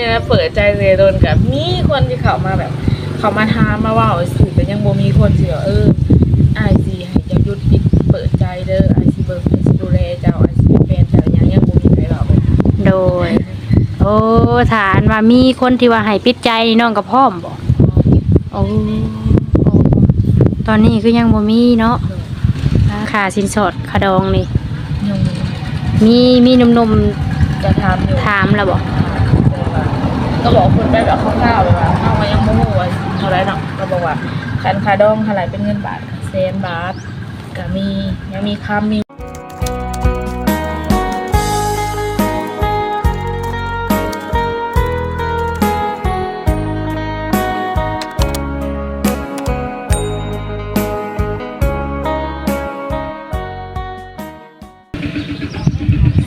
เนี่ยนะเปิดใจเลยโดนกับมีคนที่เขามาแบบ เขามาถามมาเว่าสิแต่ยังบ่มีคนสิว่าเออไอซีให้เจ้าหยุดปิดเปิดใจเด้อไอซีเบิร์ไอซีดูแลเจ้าไอซีเป็นแฟนเจ้ายังยังบ่มีใครหรอกเลยโดย โอ้ฐานว่ามีคนที่ว่าให้ปิดใจนี่น้องกับพ่อมบ่โอ้โอ้ตอนนี้คือยังบ่มีเนาะค่าสินสอดค่าดองนี่ยังมีมีหนุ่มจะถามอยู่ๆถามแล้วบ่ก็ ก็บอกคนไปแบบคร่าวๆเลยว่าเอามายังบ่ฮู้ว่าเท่าไหร่เนาะก็บอกว่าคันคาดองเท่าไรเป็นเงินบาทเซนบาทก็มียังมีคำมี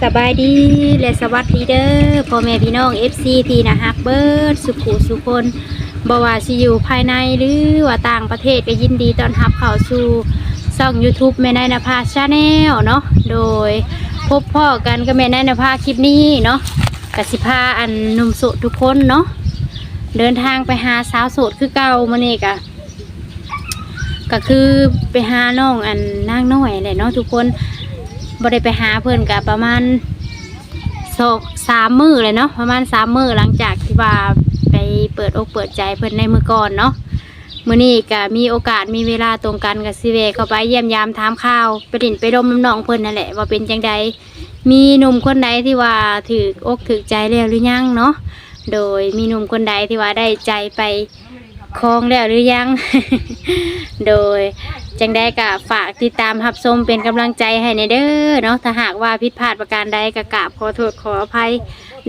สบายดีและสวัสดีเด้อพ่อแม่พี่น้อง FC ที่นะฮักเบิร์ดสุขุสุคนบ่ว่าสิอยู่ภายในหรือว่าต่างประเทศก็ยินดีต้อนรับเข้าสู่ช่อง YouTube แม่นายนภาชาแนลเนาะโดยพบพ่อกันกับแม่นายนภาคลิปนี้เนาะกสิพาอันนุ่มโสดทุกคนเนาะเดินทางไปหาสาวโสดคือเก่ามื้อนี้กะก็คือไปหาน้องอันนางน้อยแหละเนาะทุกคน บ่ได้ไปหาเพิ่อนกับประมาณสองสามมือเลยเนาะประมาณสามมือหลังจากที่ว่าไปเปิดอกเปิดใจเพิ่อนในมือก่อนเนาะมื้อนี้ก็มีโอกาสมีเวลาตรงกันกับสิเวเข้าไปเยี่ยมยามถามข่าวไปดิ่นไปดมน้ำนองเพิ่อนนั่นแหละว่าเป็นจังใดมีหนุ่มคนใดที่ว่าถืออกถือใจแล้วหรือยังเนาะโดยมีหนุ่มคนใดที่ว่าได้ใจไปครองแล้วหรือยัง โดย จังได้ก็ฝากติดตามรับชมเป็นกำลังใจให้ในเด้อเนาะถ้าหากว่าผิดพลาดประการใดก็กราบขอโทษขออภัย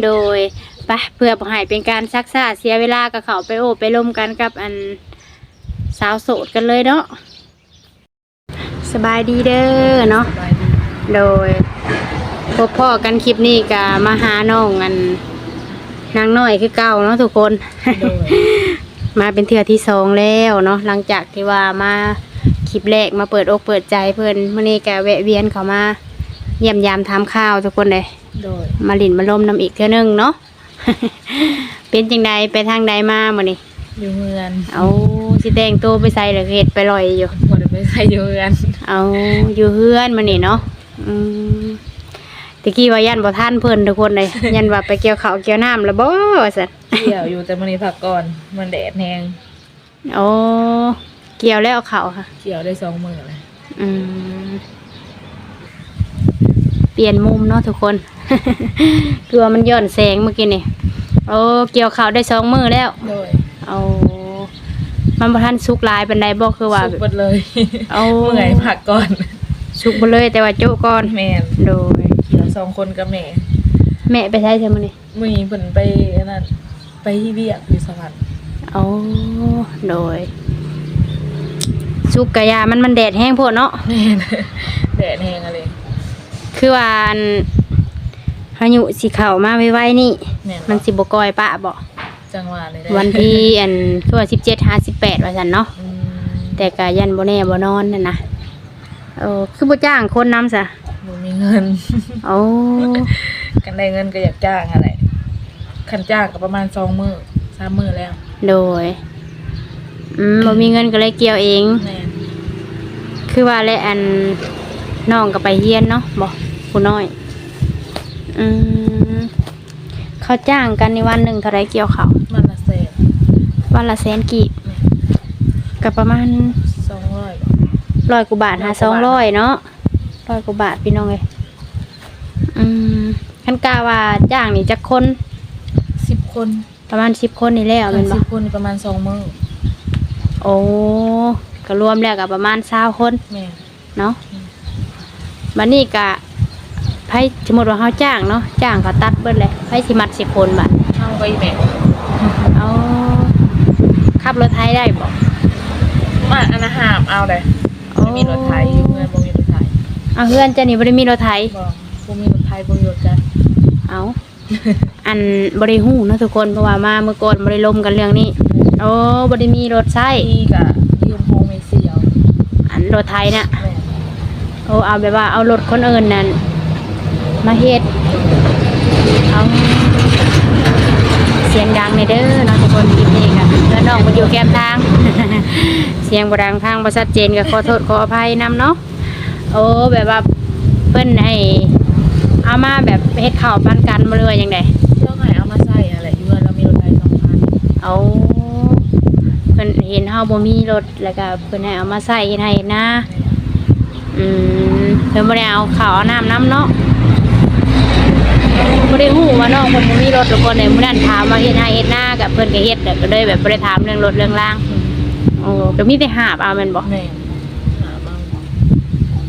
โดยไปเพื่อบ่ให้เป็นการซักซ่าเสียเวลากับเขาไปโอบไปลมกันกับอันสาวโสดกันเลยเนาะสบายดีเด้อเนาะสบายดีโดยพบพ่อกันคลิปนี้ก็มาหาน้องอันนางน้อยคือเก่าเนาะทุกคนโดยมาเป็นเทือที่สองแล้วเนาะหลังจากที่ว่ามาค ลิปแรกมาเปิดอกเปิดใจเพื่อนมื่อนี้แกแวะเวียนเขามา เยี่ยมยามทำข้าวทุกคนเลยโดยมาหลินมาลมน้ำอีกเท่านึงเนาะ เป็นจังใดไปทางใดมามื่อนี้อยู่เมือนเอาสิแต่งตัวไปใส่เหรือเห็ดไปลอยอยู่บ่ได้ไปใส่อยู่เมือนเอาอยู่เฮือนมื่อนี้เนาะอืมตะกี้ว่ายันบ่ท่านเพิ่นทุกคนเลยยันว่าไปเกี่ยวข้าวเกี่ยวน้ำแล้วบ่สันเที่ยวอยู่แต่มื้อนี้พักก่อนมันแดดแฮงโอ้ เกี่ยวแล้วเอาเขาวค่ะเที่ยวได้สองมื้อเลยอืมเปลี่ยนมุมเนาะทุกคน กลัวมันย้อนแสงเมื่อกี้นี่โอ้เกี่ยวข่าวได้สองมือแล้วโดยเอามันประทันสุกหลายเป็นไดบอกคือว่า สุกหมดเลยเอา เมื่อยพักก่อนสุกไปเลยแต่ว่าโจ้ก่อนแม่นโดยเที่ยวสองคนกับแม่แม่ไปใช้ใช่ไหมอนี่มื้อนี้เพิ่นไปอันนั้นไปที่เวียกอยู่สวรรค์เอาโดย สุกกะยามันมันแดดแห้งโพดเนาะแม่นแดดแฮงอะไรคือว่าอันพายุสีเข่ามาไวๆนี่ แม่นมันสิบกอยปะบ่จังหวะเลยได้วันที่อันคือว่าสิบเจ็ดห้าสิบแปดว่าสันเนาะ อืมแต่กายันบ่แน่บ่นอนนั่นนะเออคือบ่จ้างคนนำซะบ่มีเงิน โอ้กันได้เงินก็อยากจ้างอะไรคันจ้างก็ประมาณสองมือสามมือแล้วโดย อืมบ่มีเงินก็เลยเกี่ยวเอง แม่น คือว่าและอันน้องก็ไปเฮียนเนาะบ่ผู้น้อย อืมเขาจ้างกันในวันหนึ่งเท่าไรเกี่ยวเขาวมันละแสนวันละแสนกีบก็ประมาณสองร้อยร้อยกว่าบาทหาสองร้อยเนาะร้อยกว่าบาทพี่น้องเลยอืมคันกาว่าจ้างนี่จักคนสิบคนประมาณสิบคนนี่แล้วคัแมันนสิบ่บคนนี่ประมาณสองมือโอ้ ก็รวมแล้วกับประมาณเศร้าคนแม่นเนาะบัดนี้กะไพ่สมมติว่าเขาจ้างเนาะจ้างเขาตัดเบิดเลยไพ่สิมัดสิบคนบัดเข้าไปแม่นเอาขับรถไทยได้บอกมาอันนะหามเอาเลยไม่มีรถไถอยู่เงินบ่มีรถไถเอาเพื่อนเจะนี่บริมีรถไทยบอกบ่มีรถไถบ่มีรถจักรเอาอันบริหูเนาะทุกคนเพราะว่ามาเมื่อก่อนบริลมกันเรื่องนี้ โอ้บริมีรถไส้นี่กะยืมโฮมเมเซียว อัน รถไทยน่ะแม่นโอ้เอาแบบว่าเอารถคนอื่นนั่นมาเฮ็ดเอาสียงดังในเด้อนะทุกคนคลิปนี้ค่ะเพื่อนน้องมาอยู่แก้มทาง เสียงบ่ดังทางบ่ชัดเจนก็ขอโทษขออภัยนํเนาะโอ้แบบว่าเพิ่นให้เอามาแบบเฮ็ดข้าวปันกันบ่เลยว่าจังได เรื่องไหนเอามาใส่อะไรอยู่เรามีรถไฟสองคัน เอาเพิ่นเห็นเฮาบ่มีรถแล้วก็เพิ่นให้เอามาใส่เฮ็ดให้นะอืมเพิ่นบ่ได้เอาข้าวเอาน้ำน้ำเนาะบ่ได้ฮู้ว่าน้องเพิ่นบ่มีรถทุกคนเลยมื้อนั้นถามว่าเฮ็ดให้เฮ็ดหน้ากับเพิ่นก็เฮ็ดแล้วก็เลยแบบบ่ได้ถามเรื่องรถเรื่องล่างโอ้ก็มีแต่หาบเอาแม่นบ่แม่หามา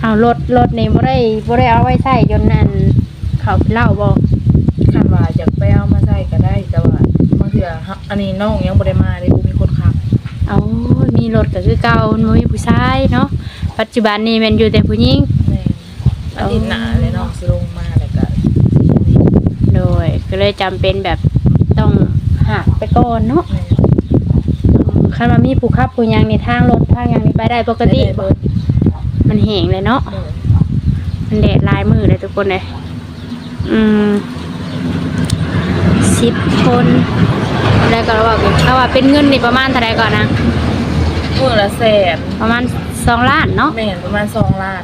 เอารถรถนี่บ่ได้บ่ได้เอาไว้ใช้จนนั่นเขาเหล้าบ่คันว่าอยากไปเอามาใส่ก็ได้แต่ว่าบางเทื่อฮะอันนี้น้องยังบ่ได้มาเลยบ่มีคนขับ เอามีรถก็คือเก่าบ่มีผู้ชายเนาะ ปัจจุบันนี้แม่นอยู่แต่ผู้หญิง แม่อาทิตย์หน้าเลยน้องสิลงมาแล้วก็โดยก็เลยจำเป็นแบบต้องหักไปก่อนเนาะแม่คันว่ามีผู้ขับผู้หยังในทางรถทางหยังนี่ไปได้ปกติ ได้เบิดมันแห้งเลยเนาะเบิดมันแดดลายมือเลยทุกคนเลย อืมสิบคน แล้วก็ว่าถ้าว่าเป็นเงินนี่ประมาณเท่าไหรก่อนนะมื้อละแสนประมาณสองล้านเนาะแม่นประมาณ2ล้าน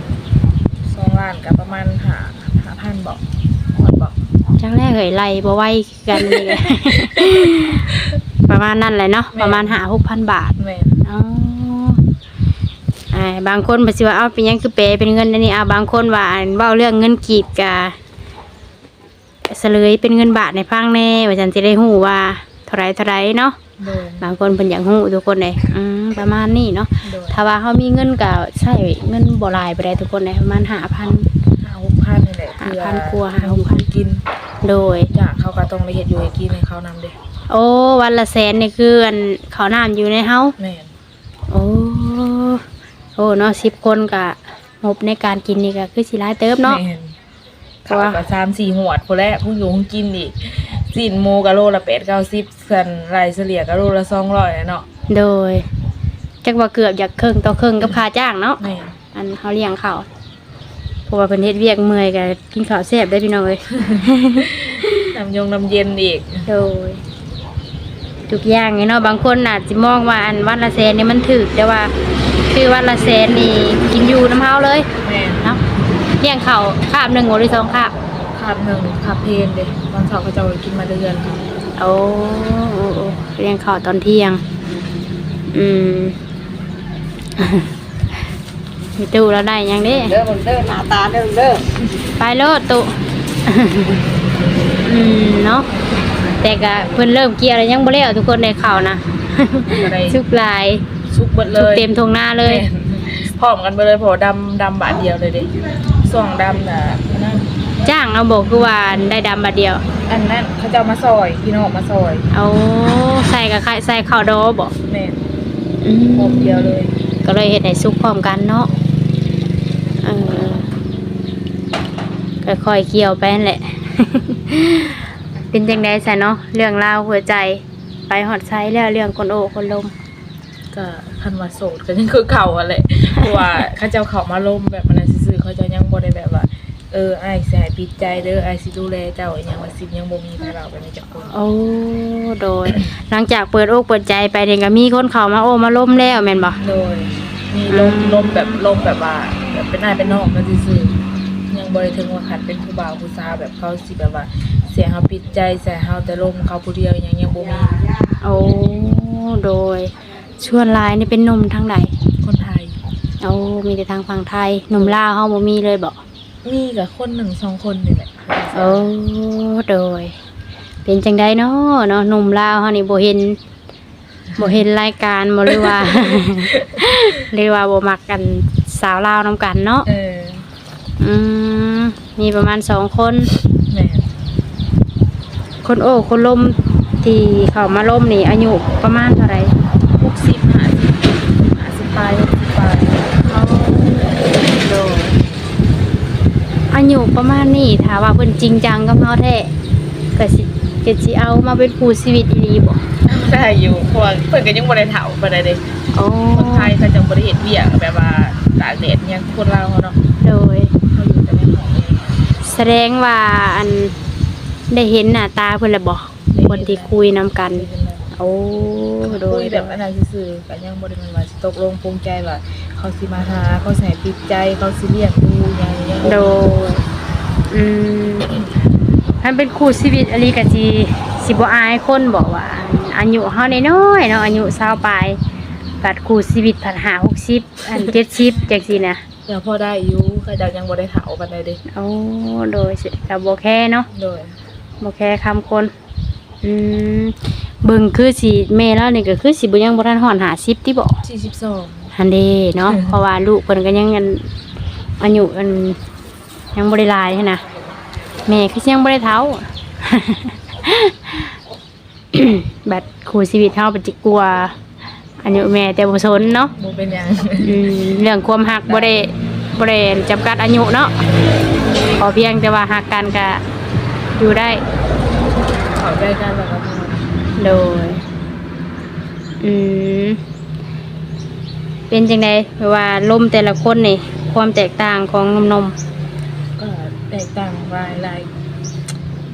2ล้านกับประมาณ5 5,000บอกฮอดบอกจังแรกเหยไล่บ่ไหวกันนี่เลยประมาณนั้นเลยเนาะประมาณหาหกพันบาทแม่นอ๋ออ่าบางคนบ่สิว่าเอาเป็นหยังคือเปรเป็นเงินอันนี้เอาบางคนว่าอันเว้าเรื่องเงินกีบกะเสลยเป็นเงินบาทในพังแน่ว่าฉันสิได้ฮู้ว่าเท่าไรเท่าไรเนาะโดยบางคนเพิ่นอยากฮู้ทุกคนเลยอืมประมาณนี้เนาะโดยถ้าว่าเฮามีเงินก็ใช้เงินบ่หลายไปได้ทุกคนเลยประมาณ5,000ห้าหกพันนี่แหละห้าพันกว่าห้าหกพัน กินโดยจากเขาก็ต้องไปเฮ็ดอยู่ให้กินให้เขานำเด้โอ้วันละแสนนี่คืออันเขาวน้ำอยู่ในเฮาแม่นโอ้โอ้เนาะสิบคนกะงบในการกินนี่ก็คือสิหลายเติบเนาะ แม่นเพเขาราะว่า ก็สามสี่หวดพุ่นแหละพุ่งอยู่พุ่งกินอีก สินหมูกะโลละ8 90ส่วนไรเฉลี่ยกะโลละ200อะเนาะโดยจักว่าเกือบอยากครึ่งต่อครึ่งกับค่าจ้างเนาะแม่นอันเขาเลี้ยงเขาวเพราะว่าเพิ่นเฮ็ดเวียกเมื่อยก็กินข้าวแซ่บได้พี่น้องเอ้ย น้ำยงน้ำเย็นอีก โดยทุกอย่างนี่เนาะบางคนอาจสิมองว่าอันวันละแสนนี่มันถูกแต่ว่าคือวันละแสนนี่กินอยู่น้ำเฮาเลยแม่นเนาะเลี้ยงข้าวคาบหนึ่งหรือสองคาบ คาบหนึ่งคาบเพลนเด้บางเสาร์เขาจะเอาไปกินมาเดือนโอ้โอ้โอ้เลี้ยงข้าวตอนเที่ยง อืม มีตู้แล้วได้ยังเด้เด้อเด้อหน้าตาเด้อเด้อไปโลดตุ อืมเนาะแต่ก็เพิ่นเริ่มเกี่ยวแล้วยังบ่แล้วทุกคนในข่าวนะ อะไรชุกลายสุกเบิดเลชุกยเต็มทงหน้าเลยแม่นพร้อมกันไปเลยเพอดำดำบาทเดียวเลยเด้ส่องดำน่ะอันนั่นจ้าง เอาบอกคือว่าได้ดำบาทเดียว อันนั้นเขาจะเอามาซอยพี่น้องมาซอยเอาใส่กับไข่ใส่ข้าวดอบอกแม่นอืโคมเดียวเลยก็เลยเฮ็ดให้สุกพร้อมกันเนาะเออค่อยๆเกี่ยวไปนั่นแหละ เป็นจังไดซะเนาะเรื่องราวหัวใจไปหอดไซแล้วเรื่องคนโอคนลม ก็คันว่าโสดก็ยังคือเก่าอะแหละเพราะว่าเขาเจ้าเขามาล่มแบบมันนั้นซื่อๆเขาเจะยังบ่ได้แบบว่า เออไอ้ายสิให้ปิดใจเด้อไอ้ายสิดูแลเจ้าอีหยังว่าสิยังบ่มีให้เราไปในจักคนโอ้โดย หลังจากเปิดอกเปิดใจไปเนี่ยก็มีคนเข้ามาโอ้มาล้มแล้วแม่นบ่ โดย มีลมลมแบบลมแบบว่าแบบเป็นอ้ายเป็นน้องกันซื่อๆยังบ่ได้ถึงว่าขันเป็นผู้บ่าวผู้สาวแบบเขาสิแบบว่าเสียงเฮาปิดใจใส่เฮาแต่ลมเขาผู้เดียวอีหยังยังบ่มีโอ้โดยชวนหลายนี่เป็นหนุ่มทางใดคนไทยโอ้มีแต่ทางฝั่งไทยหนุ่มลาวเฮาบ่มีเลยบ่ มีกับคนหนึ่งสองคนนี่แหละโอ้โดย เป็นจังไดเนาะเนาะหนุ่มลาวเฮานี่บ่เห็นบ่เห็นรายการบ่หรือว่าหรือว่าบ่มักกันสาวลาวนํกันเนาะเอออืมมีประมาณสองคนแม่คนโอ้คนลมที่เขามาล่มนี่อายุประมาณเท่าไหร่ หกสิบห้าสิบห้าสิบปลายหกสิบปลาย โดย อายุประมาณนี้ถ้าว่าเพิ่นจริงจังกับเฮาแท้ก็สิก็สิเอามาเป็นคู่ชีวิตอีหลีบ่ได้อยู่เพราะว่าเพิ่นก็ยังบ่ได้เฒ่าปานใดเด้โอ้คนไทยเขาจังบ่ได้เฮ็ดเวียกแบบว่าตากแดดเนี่ยคนลาวเขาเนาะโดยเขาอยู่แต่ในห้องเองแสดงว่าอันได้เห็นหน้าตาเพิ่นแล้วบ่ในคนที่คุยนํกัน โอ้โดคุยยแบบอันนั้นซื่อๆก็ยังบ่ได้แมันว่าสิตกลงปรงใจว่า เขาสิมาหาเขาสิให้ปิดใจเขาสิเลี้ยงดูหยังยังบ่โดยอืมถ้าเป็นคู่ชีวิตอลีกะจีสิบ่อายคนบอกว่าอายุเฮาน้อยๆเนาะอายุ20ปลายบัดคู่ชีวิตผัดหา60อัน70จังซี่นะเดี๋ยวพอได้อยู่เขาเจ้ายังบ่ได้เฒ่าปานใดเด้โอ้โดยสิก็บ่แค่เนาะโดยบ่แค่คำคนอืมเบิ่งคือสิแม่แล้วนี่ก็คือสิบ่ยังบ่ทันฮอด50ติบ่42 หันเด้เนาะอืมเพราะว่าลูกเพิ่นก็ยังอันอายุอันยังบ่ได้หลายหั้นนะแม่คือยังบ่ได้เฒ่าบัดคู่ชีวิตเฮาเป็นจิกลัวอายุแม่แต่บ่สนเนาะบ่เป็นหยังอืมเรื่องความฮักบ่ได้บ่ได้จำกัดอายุเนาะขอเพียงแต่ว่าฮักกันก็อยู่ได้เขาได้กันแล้วก็พอโดยอืม เป็นจังไดแปลว่าลมแต่ละคนนี่ความแตกต่างของนมนมก็แตกต่างหลายหลาย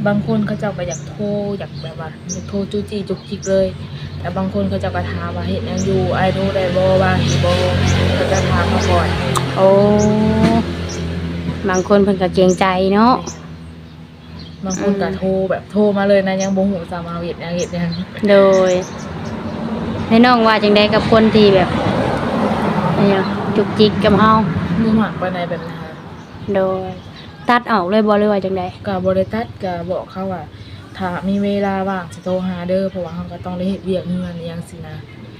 บางคนเขาเจ้าก็อยากโทรอยากแบบว่าอยากโทรจู้จี้จุกจิกเลย แต่บางคนเขาเจ้าก็ถามว่าเฮ็ดหยังอยู่ไอ้รู้ได้บ่ว่าสิบ่เขาจะถามมาก่อนโอ้บางคนเพิ่นก็เกรงใจเนาะบางคนก็โทรแบบโทรมาเลยนะยังบ่ฮู้สามาเฮ็ดหยังเฮ็ดหยังโดยในน้องว่าจังไดกับคนที่แบบ เนี่ยจุกจิกกับเฮาบ่มักปานใดแบบนั้นค่ะโดย ตัดออกเลยบ่หรือว่าจังไดก็บ่ได้ตัดก็บอกเขาว่าถ้ามีเวลาว่างสิโทรหาเด้อเพราะว่าเฮาก็ต้องได้เฮ็ดเวียกเงินอหยังสินะ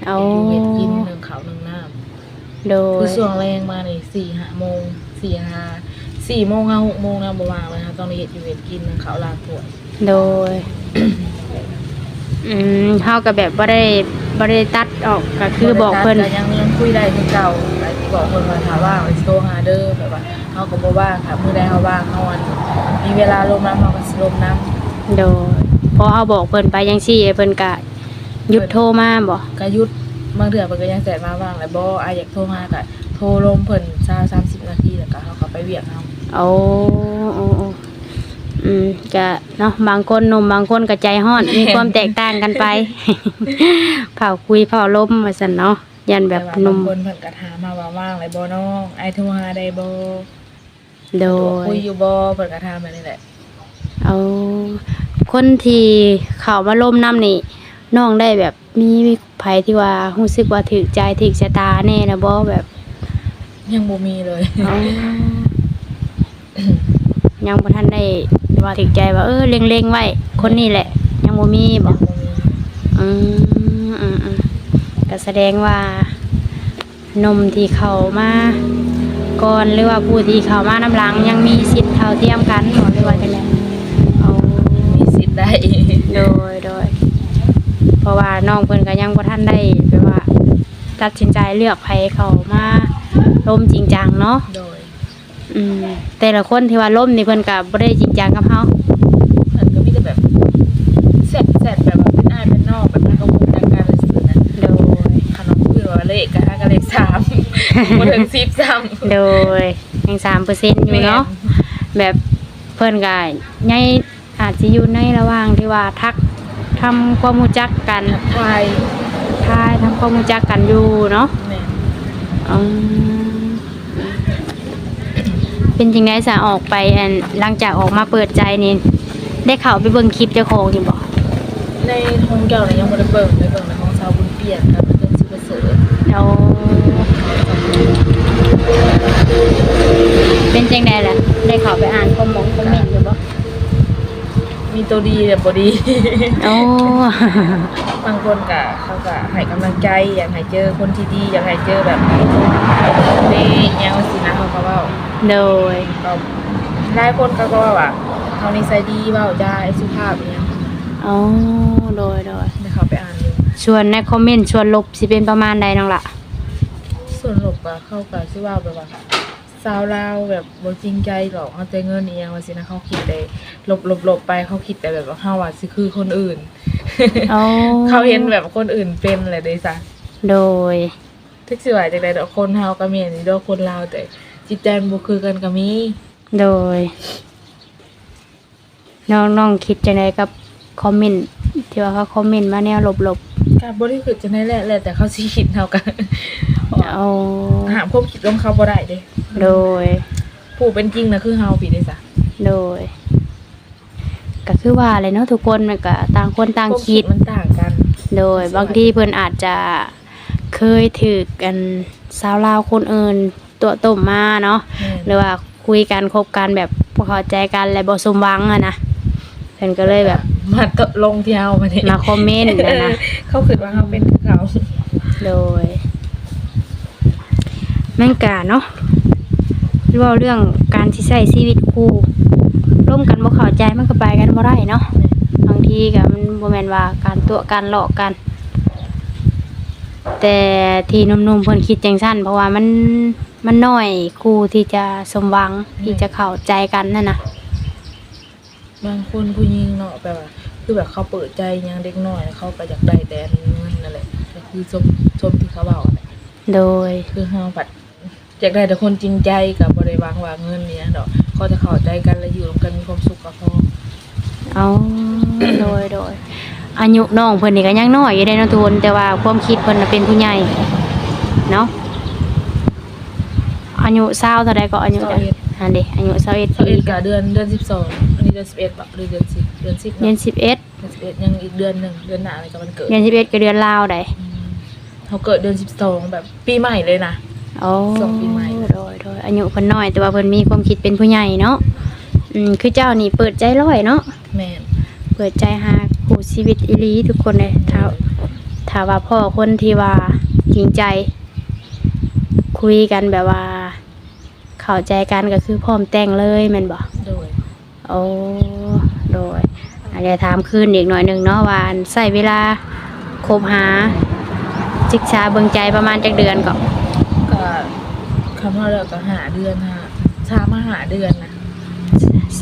เอาเฮ็ดอยู่เฮ็ดกินหนึ่งข้าวหนึ่งน้ำโดคืยอช่วงแรงมานี่สี่ห้าโมงสี่ห้าสี่โมงห้าหกโมงนะบวางเลยนะต้องได้เฮ็ดอยู่เฮ็ดกินหนึ่งข้าวลางถ้วยโดยอืม เฮาก็แบบบ่ได้บ่ได้ตัดออกก็คือบอกเพิ่นแต่ยังยังคุยได้คือเก่าแต่บอกเพิ่นว่าถ้าว่างสิโทรหาเด้อแบบว่าเฮาก็บ่ว่างค่ะมื้อใดเฮาว่างเฮาอันมีเวลาลงน้ำเฮาก็สิลงน้ำโดยพอเฮาบอกเพิ่นไปจังซี่เพิ่นก็หยุดโทรมาบ่ก็หยุดบางเทื่อเพิ่นก็ยังแสดมาว่างแล้วบ่อายอยากโทรหาก็โทรลมเพิ่น20 30นาทีแล้วก็เฮาก็ไปเวียกเฮาโอ้โอ้โอ้อืมก็เนาะบางคนหนุ่มบางคนก็ใจฮ้อน มีความแตกต่างกันไป เผาคุยเผาลมว่าซั่นเนาะยันแบบต่ว่าหนุ่มบางคนเพิ่นก็ถามมาว่าว่างแล้วบ่น้องอายโทรหาได้บ่โดคุยยอยู่บ่เพิ่นก็ถามแบบนี้แหละเอาคนที่เข้ามาลมน้ำนี่น้องได้แบบมีไผที่ว่ารู้สึกว่าถึกใจถึกชะตาแน่นะบ่แบบยังบ่มีเลย เอายังบ่ทันได้ ว่าถึกใจว่าเออเล็งๆไว้ คนนี้แหละ ยังบ่มีบ่ยังบ่มีอืมอืมอืมก็แสดงว่านมที่เข้ามาก่อนหรือว่าผู้ที่เข้ามาน้ำหลังยังมีสิทธิ์เท่าเทียมกันบ่หรือว่าจังไดเอามีสิทธิ์ได้โดยโดยเพราะว่าน้องเพิ่นก็ยังบ่ทันได้แบบว่า ตัดสินใจเลือกไผเข้ามาล้มจริงจังเนาะโดย อืมแต่ละคนที่ว่าล้มนี่เพิ่นก็บ่ได้จริงจังกับเฮาเพิ่นก็มีแต่แบบแซ่บๆแบบว่าเป็นอ้ายเป็นนอกแบบนั้นก็คงจักการเลยสินะโดยขนมคือว่าเลขก็ห้าก็เลขสามบ่ถึง10ซ้ำโดยยัง3%อยู่เนาะแบบเพิ่นก็ใหญ่อาจสิอยู่ในระหว่างที่ว่าทักทำความรู้จักกันทักทายทายทำความรู้จักกันอยู่เนาะแม่นอืม เป็นจริงไดสาออกไปอันหลังจากออกมาเปิดใจนี่ได้เข้าไปเบิ่งคลิปเจ้าของอยู่บ่ในห้องแก้วน่ะยังบ่ได้เบิ่งได้เบิ่งในห้องสาวบุญเปียกครับเพิ่นสิประเสริฐเอาเป็นจังไดล่ะได้เข้าไปอ่านคอมมงคอมเมนต์อยู่บ่ มีตัวดีแต่บ่ดี โอ้ บางคนก็เขาก็ให้กำลังใจอยากให้เจอคนที่ดีอยากให้เจอแบบนี่ยังสินะเขาก็เว่าโดย ก็หลายคนเขาก็ว่าว่าเขานิสัยดีเว่าจาไอ้สุภาพเนี่ยอ๋อโดยโดยได้เขาไปอ่านอยู่ส่วนในคอมเมนต์ส่วนลบสิเป็นประมาณใดน้องล่ะส่วนหลบก็เข้ากับชื่อว่าแบบว่า สาวลาวแบบบ่จริงใจหรอกเอาแต่เงินเอียงว่าสินะเขาคิดแต่หลบหลบหลบไปเขาคิดแต่แบบว่าเฮาอะสิคือคนอื่น อ๋อเขาเห็นแบบคนอื่นเป็นแหละเด้ซะโดยทึกสิว่าจังได๋ดอกคนเฮาก็มีอันนี้ดอกคนลาวแต่จิตใจมันบ่คือกันก็มีโดย น้องน้องคิดจังไดกับคอมเมนต์ที่ว่าเขาคอมเมนต์มาแนวลบ การบ่ได้คือจะได้แหละแหละแต่เขาสิคิดเฮากันๆเอาหามความคิดของเขาบ่ได้เด้โดย ผู้เป็นจริงนะคือเฮาพี่เด้ซะโดย ก็คือว่าเลยเนาะทุกคนมันก็ต่างคนต่างความคิดมันต่างกัน โดย บางทีเพิ่นอาจจะเคยถือกันสาวลาวคนอื่นตัวต้มมาเนาะแม่นหรือว่าคุยกันคบกันแบบบ่เข้าใจกันและบ่สมหวังอะนะ เพิ่นก็เลยแบบมาตกลงที่เฮามานี่มาคอมเมนต์นะนะเขาคิดว่าเฮาเป็นคือเขาโดยแม่งกาเนาะเว่าเรื่องการที่ใช้ชีวิตคู่ร่วมกันบ่เข้าใจมันก็ไปกันบ่ได้เนาะบางทีก็มันบ่แม่นว่าการตัวการหลอกกัน แต่ที่หนุ่มๆเพิ่นคิดจังซั่นเพราะว่ามันมันน้อยคู่ที่จะสมหวังที่จะเข้าใจกันนั่นน่ะ บางคนผู้หญิงเนาะแบบว่าคือแบบเขาเปิดใจยังเด็กน้อยเขาก็อยากได้แต่เงินนั่นแหละก็คือชมชมที่เขาเว้าแหละโดยคือเฮาปัดอยากได้แต่คนจริงใจกับ่ได้หวังว่าเงินเนี่ยดอกเขาจะเข้าใจกันและอยู่ร่วมกันมีความสุขก็พอเอาโดยโดยอายุน้องเพิ่นนี่ก็ยังน้อยอยู่ได้เนาะทุกคนแต่ว่าความคิดเพิ่นน่ะเป็นผู้ใหญ่เนาะอายุเศร้าเท่าใดก็อายุเท่าอันเด้อายุ21ปี11กับเดือนเดือน12อัน นี้เดือน11บ่หรือเดือน10เดือน10เรียนเนาะ11เดือน11ยังอีกเดือนหนึงเดือนหน้าเลยก็มันเกิดเรียน11ก็เดือนลาวได้อืมเขาเกิดเดือน12แบบปีใหม่เลยนะ โอ้สองปีใหม่ โดยโดยอายุเพิ่นน้อย แต่ว่าเพิ่นมีความคิดเป็นผู้ใหญ่เนาะอืมคือเจ้านี่เปิดใจร้อยเนาะ แม่นเปิดใจหาคู่ชีวิตอีหลีทุกคนเลยถ้าถ้าว่าพ่อคนที่ว่าจริงใจ คุยกันแบบว่า เข้าใจกันก็คือพร้อมแต่งเลยแม่นบ่ โดยโอ้โดยอาจจะถามคืนอีกหน่อยหนึ่งเนาะว่าอันใส่เวลาคบหาศึกษาเบิ่งใจประมาณจักเดือนก็ก็คำว่าเราก็หาเดือนหาชามาหาเดือนนะ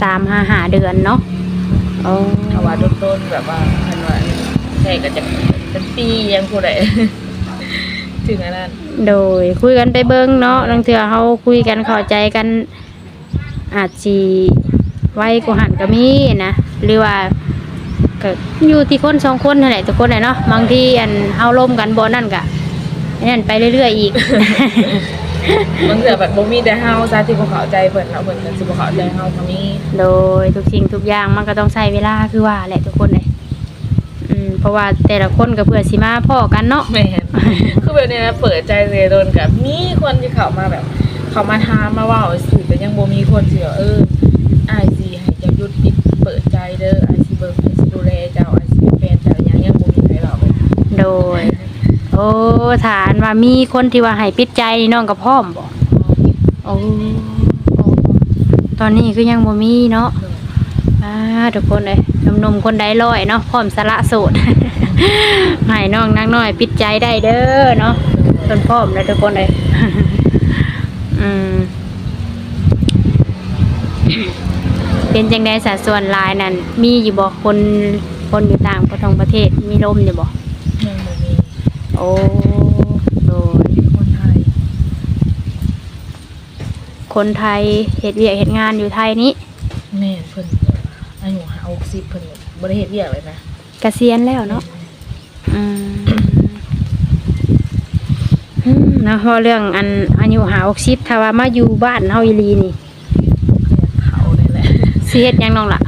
สามห้าหาเดือนเนาะโอ้ถ้าว่าต้นๆแบบว่าคันว่าใช่ก็จะเป็นปียังผู้ใดถึงอันนั้นโดยคุยกันไปเบิ่งเนาะบางเทื่อเขาคุยกันเข้าใจกันอาจสิ ไว้กว่าหันก็มีนะหรือว่าก็อยู่ที่คนสองคนนั่นแหละทุกคนเลยเนาะบางทีอันเฮาล่มกันบ่นั่นก็อันนั่นไปเรื่อยๆอีก บางเทื่อแบบบ่มีแต่เฮาซะที่บ่เข้าใจเพิ่นเนาะเพิ่นก็สิบ่เข้าใจเฮาก็มีโดยทุกสิ่งทุกอย่างมันก็ต้องใช้เวลาคือว่าแหละทุกคนเลยอืมเพราะว่าแต่ละคนก็เพื่อสิมาพ่อกันเนาะแม่นคือแบบนี้นะเปิดใจเลยโดนกับมีคนที่เข้ามาแบบ เขามาถามมาเว่าสิแต่ยังบ่มีคนสิว่าเอออายสิให้เจ้าหยุดปิด เปิดใจเด้ออายสิเบิ่งอายสิดูแลเจ้าอายสิเป็นแฟนเจ้ายังยังบ่มีใครหรอกโดย โอ้ฐานว่ามีคนที่ว่าให้ปิดใจนี่น้องกับพ่อมบ่โอ้โอ้ตอนนี้คือยังบ่มีเนาะอ่าทุกคนเลยหนุ่มๆคนใดร้อยเนาะพร้อมสละโสดให้น้องนางน้อยปิดใจได้เด้อเนาะเพิ่นพร้อมแล้วทุกคนเลยอืม เป็นจังไดสัดส่วนหลายนั่นมีอยู่บ่คนคนอยู่ต่างประเทศประเทศมีลมอยู่บ่ยังบ่มีโอ้โดยคนไทย คนไทยเฮ็ดเวียกเฮ็ดงานอยู่ไทยนี้แม่นเพิ่นอายุ60เพิ่นบ่ได้เฮ็ดเวียกเลยนะเกษียณแล้วเนาะอืมอืมนะพอเรื่องอันอายุหา60ถ้าว่ามาอยู่บ้านเฮาอีหลีนี่ เขาได้แหละ สิเฮ็ดหยังน้องล่ะ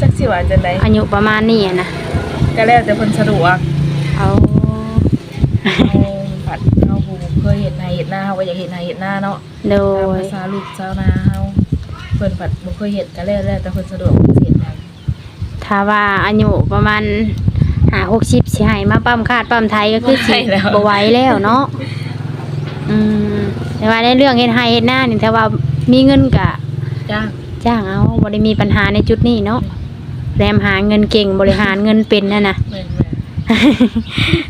จักสิว่าจังได๋อายุประมาณนี้อะนะก็แล้วแต่เพิ่นสะดวกเอาเอาผัดเฮาผู้เคยเฮ็ดนาเฮ็ดนาเฮาก็อยากเฮ็ดนาเฮ็ดนาเนาะโดตามยภาษาลูกชาวนาเฮาเพิ่นผัดบ่เคยเฮ็ดก็แล้วแล้วแต่เพิ่นสะดวกเพิ่นสิเฮ็ดได้ถ้าว่าอายุประมาณหา60สิให้มาปั๊มคาดปั๊มไทยก็คือสิบ่ไหวแล้วเนาะอืมแต่ว่าในเรื่องเฮ็ดไร่เฮ็ดนานี่ถ้าว่ามีเงินก็จ้าง จ้างเอาบ่ได้มีปัญหาในจุดนี้เนาะแรมหาเงินเก่งบริหารเงินเป็นนั่นนะ แม่น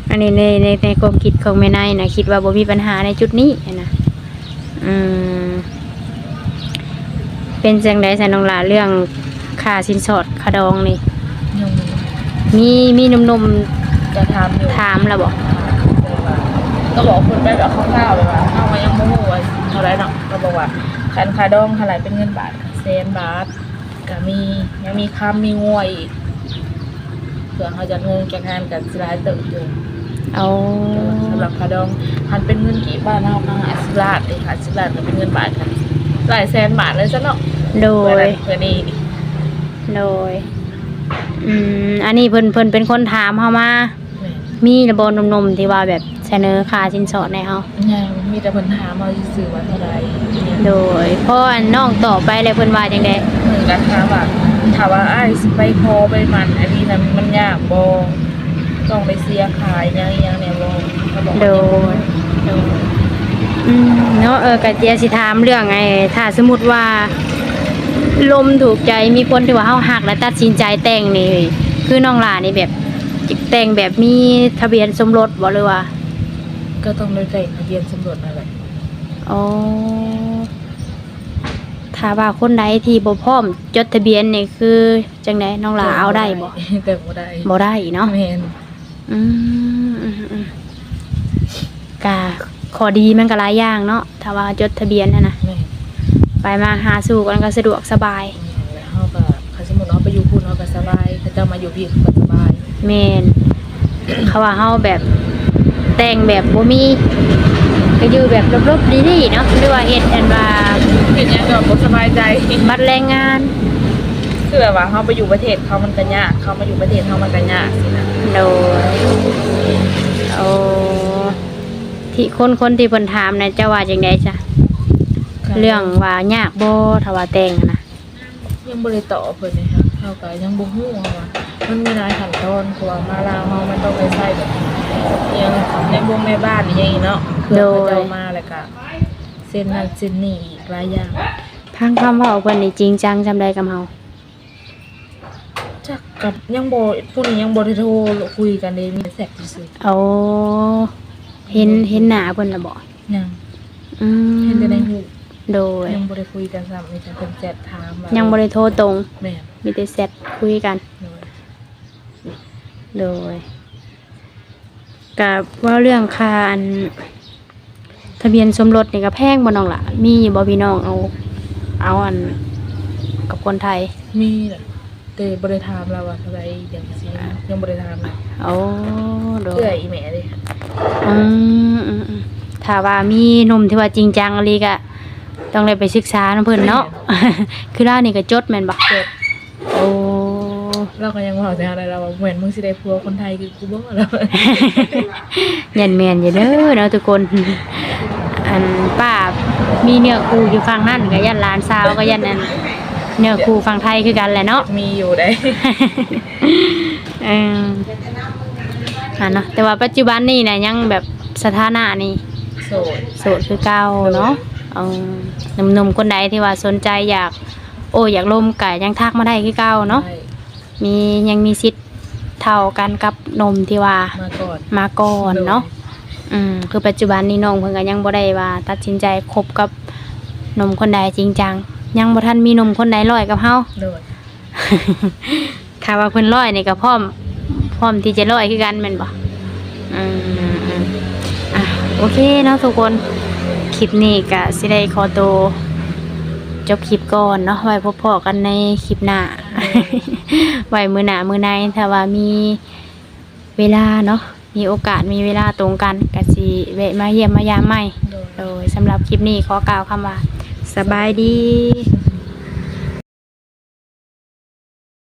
อันนี้ในในในความคิดของแม่นายนะคิดว่าบ่มีปัญหาในจุดนี้นะอืมเป็นจังไดสันน้องหลาเรื่องค่าสินสอดค่าดองนี่ ๆยังมีมีหนุ่มจะถามอยู่ ๆถามแล้วบ่ก็บอกเพิ่นไปแบบคร่าวๆแบบว่าเฮาก็ยังบ่ฮู้ว่าเท่าไหร่เนาะก็บอกว่าคันค่าดองเท่าไหร่เป็นเงินบาทแส นบาทก็มียังมีคำมีงวยอีกผื่อเขาจะงงจากงานกับสิหลายเติบอยู่เอาสำหรับคาดองมันเป็นเงินกี่บ้านเฮามาหาสิบล้านเลยค่ะสิบล้านก็เป็นเงินบาทค่ะหลายแสนบาทเลยซะเนาะโดเพื่อยนั้นเพื่อนี่โดยอืมอันนี้เพิ่นเพิ่นเป็นคนถามเฮามาแม่มีระบนมๆที่ว่าแบบเสนอค่าสินสอดให้เฮายังมีแต่เพิ่นถามเอาซื่อๆว่าเท่าไหร่ โดยเพราะอันน้องต่อไปเลยเพิ่นว่าจังได๋เหมือนกันถามว่าถามว่าอ้ายสิไปคอไปมัน อันนี้นั้นมันยากบ่ต้องไปเสียขายหยังอีหยังเนี่ยบ่เขาบอกว่าโดยโดยอืมเนาะเออก็เดี๋ยวสิถามเรื่องไอ้ถ้าสมมุติว่า ลมถูกใจมีคนที่ว่าเฮาฮักและตัดสินใจแต่งนี่คือน้องหลานี่แบบแต่งแบบมีทะเบียนสมรสบ่หรือว่าก็ต้องได้แต่งทะเบียนสมรสนั่นแหละ อ๋อ ถ้าว่าคนใดที่บ่พร้อมจดทะเบียนนี่คือจังไดน้องหลาเอาได้บ่แต่บ่ได้บ่ได้เนาะแม่นอืมอืมอืมกะขอดีมันก็หลายอย่างเนาะถ้าว่าจดทะเบียนนะนะแม่นไปมาหาสู่กันก็สะดวกสบายแล้วเฮาก็คันสมมุติเฮาไปอยู่พุ่นเฮาก็สบายถ้าเจ้ามาอยู่พี่เขาก็สบายแมนเขาว่าเฮาแบบแต่งแบบบ่มีก็อยู่แบบรบๆดีๆเนาะหรือว่าเฮ็ดอันว่า เห็นหยังก็บ่สบายใจบัตรแรงงานคือแบบว่าเขาไปอยู่ประเทศเขามันก็ยากเขามาอยู่ประเทศเขามันก็ยากสินะโดยโอ้ที่คนคนที่เพิ่นถามนะเจ้าว่าจังไดจ้ะเรื่องว่ายากบ่ถ้าว่าแต่งอะนะยังบ่ได้ตอบเพิ่นเลยครับเขาก็ยังบ่ฮู้ว่ามันมีหลายขั้นตอนกว่ามาลาวเฮามันต้องไปใช้แบบอหยังในวงในบ้านนี่อย่างนี้เนาะเพื่อเขาเจ้ามาแล้วก็เซ็นนั่นเซ็นนี่อีก หลายอย่างพังคำเว่าเพิ่นนี่จริงจังจำได้กับเฮาจักกับยังบ่ผู้นี้ยังบ่ได้โทรคุยกันเลยมีแต่แซกซื่อเอาเห็นเห็นหน้าเพิ่นละบ่ๆยังอืมเห็นแต่ในหูโดย ยังบ่ได้คุยกันซ้ำมีแต่เพิ่นแชทถามว่ายังบ่ได้โทรตรง แม่นมีแต่แชทคุยกัน โดยโดยกับว่าเรื่องค่าอัน ทะเบียนสมรสนี่ก็แพงบ่น้องล่ะ มีอยู่บ่พี่น้องเอา เอาอันกับคนไทย มีแหละแต่บริถามเราว่าเท่าไหรอย่างสิยังบริถามเลยเอาโดเพื่อยอีแม่เลยอืมอืมอืมถ้าว่ามีหนมที่ว่าจริงจังอะไรก็ต้องเลยไปศึกษานํเพิ่นเนาะ คือล่านี่ก็จดแม่นบ่เกิดโอ้ เราก็ยังบอกแต่อะไรเราว่าเหมือนมึงสิได้พัวคนไทยคือกูบ่แล้วยันแม่นอยู่เด้อเนาะทุกคน อันป้ามีเนื้อคู่อยู่ฝั่งนั่นก็ยันหลานสาวก็ยันอันเนื้อคู่ฝั่งไทยคือกันแหละเนาะ มีอยู่ได้ เอออะเนาะแต่ว่าปัจจุบันนี่นะยังแบบสถานะนี่โสดโสดคือเก่าเนาะเออหนุ่มๆคนใดที่ว่าสนใจอยาก โอ้อยากลมไก่ยังทักมาได้คือเก่าเนาะใช่มียังมีสิทธิ์เท่ากันกับนมที่ว่ามาก่อนมาก่อนเนาะ อืมคือปัจจุบันนี้น้องเพิ่นก็ยังบ่ได้ว่าตัดสินใจคบกับหนมคนใดจริงจังยังบ่ทันมีหนมคนใดร้อยกับเฮาโดดถ้าว่าเพิ่นร้อยนี่ก็พร้อมพร้อมที่จะร้อยคือกันแม่นบ่อืมอืมอะโอเคเนาะทุกคนคลิปนี้ก็สิได้ขอตัวจบคลิปก่อนเนาะไว้พบพอกันในคลิปหน้าไว้มื้อหน้ามื้อในถ้าว่ามีเวลาเนาะ มีโอกาสมีเวลาตรงกันกะสิแวะมาเยี่ยมมายามใหม่ โดดโดยสำหรับคลิปนี้ขอกล่าวคำว่า สบายดี